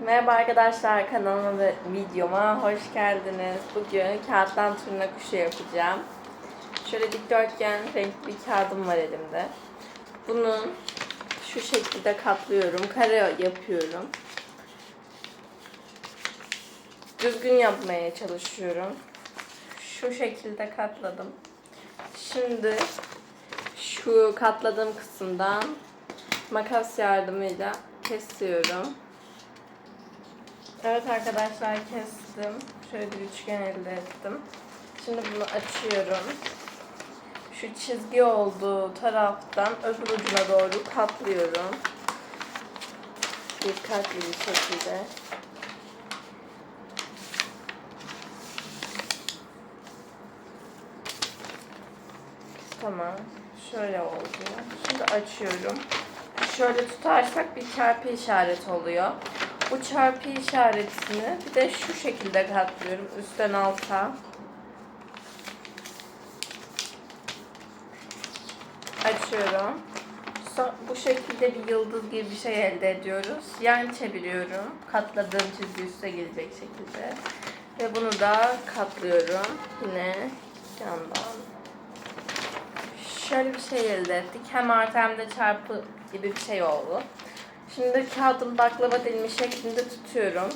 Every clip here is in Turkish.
Merhaba arkadaşlar kanalıma ve videoma hoş geldiniz. Bugün kağıttan turna kuşu yapacağım. Şöyle dikdörtgen renkli bir kağıdım var elimde. Bunu şu şekilde katlıyorum. Kare yapıyorum. Düzgün yapmaya çalışıyorum. Şu şekilde katladım. Şimdi şu katladığım kısımdan makas yardımıyla kesiyorum. Evet arkadaşlar kestim. Şöyle bir üçgen elde ettim. Şimdi bunu açıyorum. Şu çizgi olduğu taraftan öbür ucuna doğru katlıyorum. Dikkatli bir şekilde. Tamam. Şöyle oldu. Şimdi açıyorum. Şöyle tutarsak bir çarpı işareti oluyor. Bu çarpı işaretini bir de şu şekilde katlıyorum üstten alta. Açıyorum. So- bu şekilde bir yıldız gibi bir şey elde ediyoruz. Yan çeviriyorum. Katladığım çizgi üste gelecek şekilde. Ve bunu da katlıyorum. Yine yandan. Şöyle bir şey elde ettik. Hem artı hem de çarpı gibi bir şey oldu. Şimdi kağıdın baklava dilimi şeklinde tutuyorum.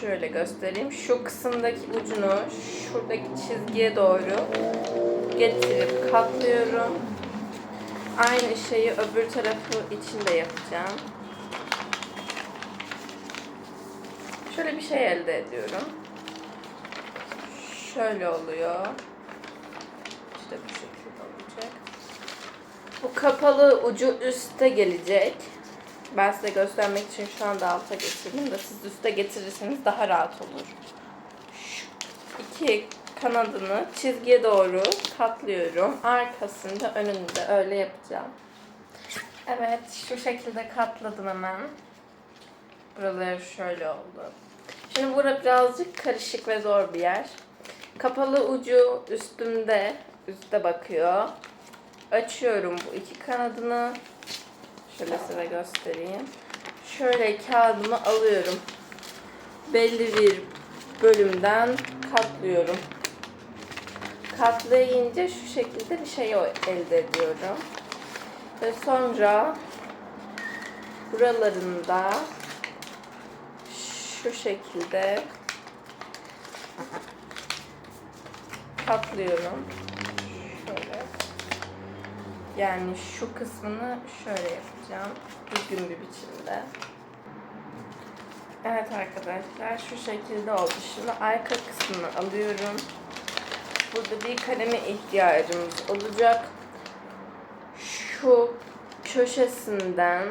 Şöyle göstereyim. Şu kısımdaki ucunu şuradaki çizgiye doğru getirip katlıyorum. Aynı şeyi öbür tarafı için de yapacağım. Şöyle bir şey elde ediyorum. Şöyle oluyor. İşte bu şekilde. Bu kapalı ucu üste gelecek. Ben size göstermek için şu anda alta getirdim de siz üste getirirseniz daha rahat olur. Şu iki kanadını çizgiye doğru katlıyorum. Arkasında önünde öyle yapacağım. Evet şu şekilde katladım hemen. Buraları şöyle oldu. Şimdi bura birazcık karışık ve zor bir yer. Kapalı ucu üstümde, üste bakıyor. Açıyorum bu iki kanadını. Şöyle size göstereyim. Şöyle kağıdımı alıyorum. Belli bir bölümden katlıyorum. Katlayınca şu şekilde bir şey elde ediyorum. Ve sonra buralarında şu şekilde katlıyorum. Yani şu kısmını şöyle yapacağım. Düzgün bir biçimde. Evet arkadaşlar şu şekilde oldu. Şimdi arka kısmını alıyorum. Burada bir kaleme ihtiyacımız olacak. Şu köşesinden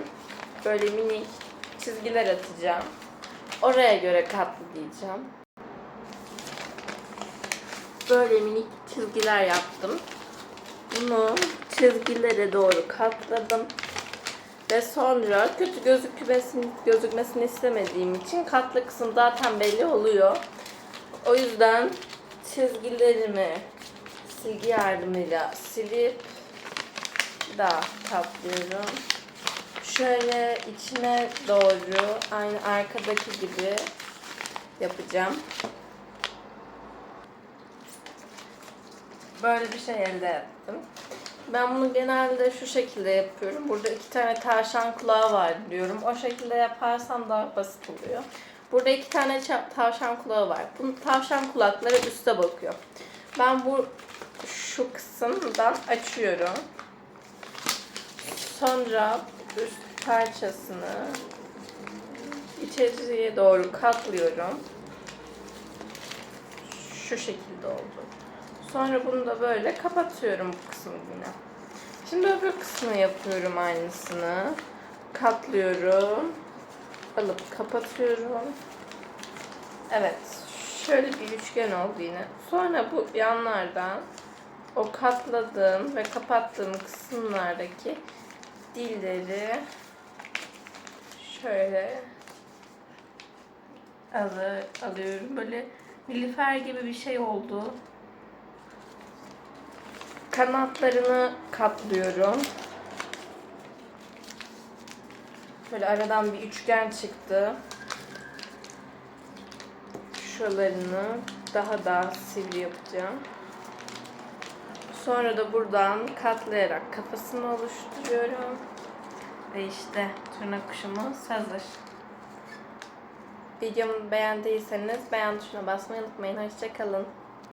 böyle minik çizgiler atacağım. Oraya göre katlayacağım. Böyle minik çizgiler yaptım. Bunu çizgilere doğru katladım. Ve sonra kötü gözükmesini, gözükmesini istemediğim için katlı kısım zaten belli oluyor. O yüzden çizgilerimi silgi yardımıyla silip daha katlıyorum. Şöyle içine doğru aynı arkadaki gibi yapacağım. Böyle bir şey elde ettim. Ben bunu genelde şu şekilde yapıyorum. Burada iki tane tavşan kulağı var diyorum. O şekilde yaparsam daha basit oluyor. Burada iki tane tavşan kulağı var. Bu tavşan kulakları üste bakıyor. Ben bu şu kısımdan açıyorum. Sonra üst parçasını içeriye doğru katlıyorum. Şu şekilde oldu. Sonra bunu da böyle kapatıyorum bu kısmı yine. Şimdi öbür kısmı yapıyorum aynısını. Katlıyorum. Alıp kapatıyorum. Evet. Şöyle bir üçgen oldu yine. Sonra bu yanlardan o katladığım ve kapattığım kısımlardaki dilleri şöyle alı, alıyorum. Böyle nilüfer gibi bir şey oldu. Kanatlarını katlıyorum. Şöyle aradan bir üçgen çıktı. Şuralarını daha da sivri yapacağım. Sonra da buradan katlayarak kafasını oluşturuyorum. Ve işte tırnak kuşumuz hazır. Videomu beğendiyseniz beğen tuşuna basmayı unutmayın. Hoşçakalın.